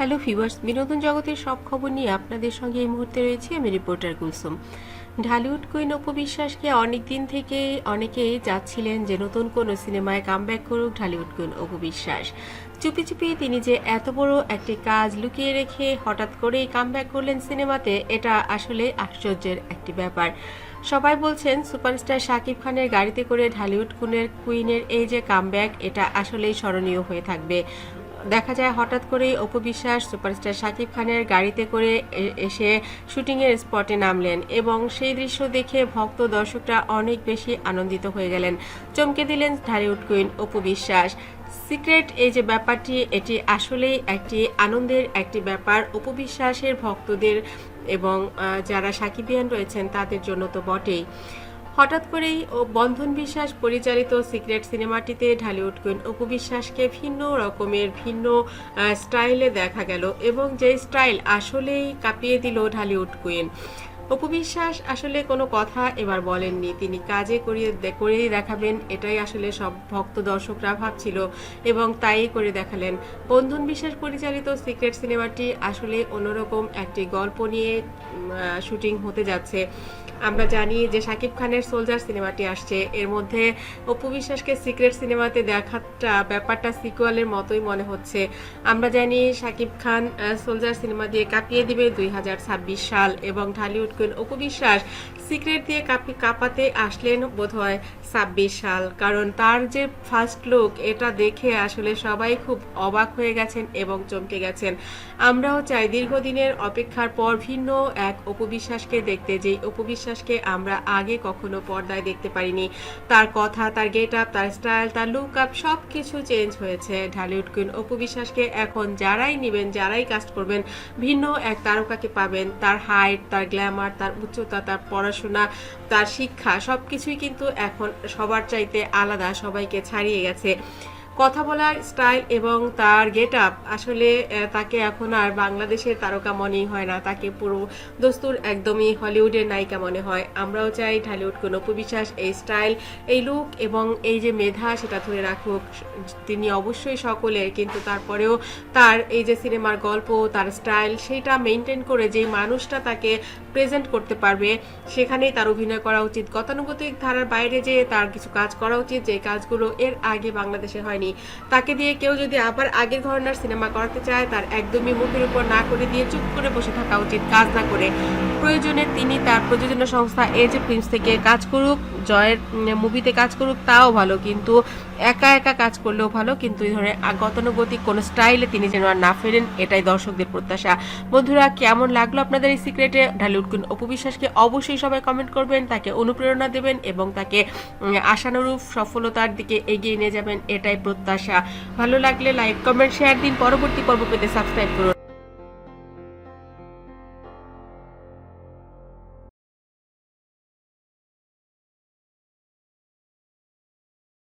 Hello viewers, বিনোদন জগতের সব খবর নিয়ে আপনাদের সঙ্গে এই মুহূর্তে রয়েছি আমি রিপোর্টার কুলসুম। ঢালিউড কুইন অপবিশ্বাসকে অনেক দিন থেকে অনেকেই যাচ্ছিলেন যে নতুন কোনো সিনেমায় কামব্যাক করুক ঢালিউড কুইন অপবিশ্বাস চুপি চুপি তিনি যে এত বড় একটি কাজ লুকিয়ে রেখে হঠাৎ করেই কামব্যাক করলেন সিনেমাতে, এটা আসলে আশ্চর্যের একটি ব্যাপার। সবাই বলছেন, সুপারস্টার শাকিব খানের গাড়িতে করে ঢালিউড কুনের কুইনের এই যে কামব্যাক এটা আসলেই স্মরণীয় হয়ে থাকবে। দেখা যায় হঠাৎ করেই অপবিশ্বাস সুপারস্টার শাকিব খানের গাড়িতে করে এসে শুটিংয়ের স্পটে নামলেন এবং সেই দৃশ্য দেখে ভক্ত দর্শকরা অনেক বেশি আনন্দিত হয়ে গেলেন। চমকে দিলেন ঢালিউড কুইন অপবিশ্বাস সিক্রেট এই যে ব্যাপারটি, এটি আসলেই একটি আনন্দের একটি ব্যাপার। অপবিশ্বাসের ভক্তদের এবং যারা সাকিবিয়ান রয়েছেন তাদের জন্য তো বটেই। হঠাৎ করেই ও বন্ধন বিশ্বাস পরিচালিত সিক্রেট সিনেমাটিতে ঢালিউড কুইন অপু বিশ্বাসকে ভিন্ন রকমের, ভিন্ন স্টাইলে দেখা গেল এবং যে স্টাইল আসলেই কাঁপিয়ে দিল ঢালিউড কুইন। অপু বিশ্বাস আসলে কোনো কথা এবার বলেননি। তিনি কাজে করিয়ে করেই দেখাবেন, এটাই আসলে সব ভক্ত দর্শকরা ভাবছিল এবং তাই করে দেখালেন। বন্ধন বিশ্বাস পরিচালিত সিক্রেট সিনেমাটি আসলে অন্যরকম একটি গল্প নিয়ে শুটিং হতে যাচ্ছে। আমরা জানি যে শাকিব খানের সোলজার সিনেমাটি আসছে। এর মধ্যে অপু বিশ্বাসকে সিক্রেট সিনেমাতে দেখাটা, ব্যাপারটা সিকুয়ালের মতোই মনে হচ্ছে। আমরা জানি শাকিব খান সোলজার সিনেমা দিয়ে কাঁপিয়ে দিবে দুই হাজার ছাব্বিশ সাল এবং ঢালিউড কুইন অপু বিশ্বাস সিক্রেট দিয়ে কাঁপি, কাঁপাতে আসলেন বোধহয় ছাব্বিশ সাল। কারণ তার যে ফার্স্ট লুক এটা দেখে আসলে সবাই খুব অবাক হয়ে গেছেন এবং চমকে গেছেন। আমরাও চাই দীর্ঘদিনের অপেক্ষার পর ভিন্ন এক অপবিশ্বাসকে দেখতে, যেই অপবিশ্বাসকে আমরা আগে কখনো পর্দায় দেখতে পারিনি। তার কথা, তার গেট আপ তার স্টাইল, তার লুক আপ সব কিছু চেঞ্জ হয়েছে। ঢালিউড কুইন অপবিশ্বাসকে এখন যারাই নেবেন, যারাই কাস্ট করবেন, ভিন্ন এক তারকাকে পাবেন। তার হাইট তার গ্ল্যামার তার উচ্চতা, তার পড়াশোনা, তার শিক্ষা সবকিছুই কিন্তু এখন সবার চাইতে আলাদা, সবাইকে ছাড়িয়ে গেছে। কথা বলার স্টাইল এবং তার গেট আপ আসলে তাকে এখন আর বাংলাদেশের তারকা মনেই হয় না। তাকে পুরো দস্তুর একদমই হলিউডের নায়িকা মনে হয়। আমরাও চাই ঢালিউড কোন উপবিশ্বাস এই স্টাইল, এই লুক এবং এই যে মেধা সেটা ধরে রাখুক। তিনি অবশ্যই সকলের, কিন্তু তারপরেও তার এই যে সিনেমার গল্প, তার স্টাইল, সেটা মেনটেন করে যে মানুষটা তাকে প্রেজেন্ট করতে পারবে, সেখানেই তার অভিনয় করা উচিত। গতানুগতিক ধারার বাইরে যে তার কিছু কাজ করা উচিত। যে কাজগুলো এর আগে বাংলাদেশে হয়নি তাকে দিয়ে কেউ যদি আবার আগের ধরনের সিনেমা করাতে চায়, তার একদমই মুখের উপর না করে দিয়ে চুপ করে বসে থাকা উচিত। কাজ না করে। প্রয়োজনে তিনি তার প্রযোজনা সংস্থা এজ ফিল্মস থেকে কাজ করুক। জয়ের মুভিতে কাজ করুক, তাও ভালো। কিন্তু একা একা কাজ করলেও ভালো। কিন্তু এই ধরনের গতানুগতিক কোনো স্টাইলে তিনি যেন আর না ফেরেন, এটাই দর্শকদের প্রত্যাশা। বন্ধুরা, কেমন লাগল আপনাদের এই সিক্রেটে ঢালিউড কুইন অপু বিশ্বাসকে অবশ্যই সবাই কমেন্ট করবেন, তাকে অনুপ্রেরণা দেবেন এবং তাকে আশানুরূপ সফলতার দিকে এগিয়ে নিয়ে যাবেন, এটাই প্রত্যাশা। ভালো লাগলে লাইক কমেন্ট শেয়ার দিন পরবর্তী পর্ব পেতে সাবস্ক্রাইব করুন।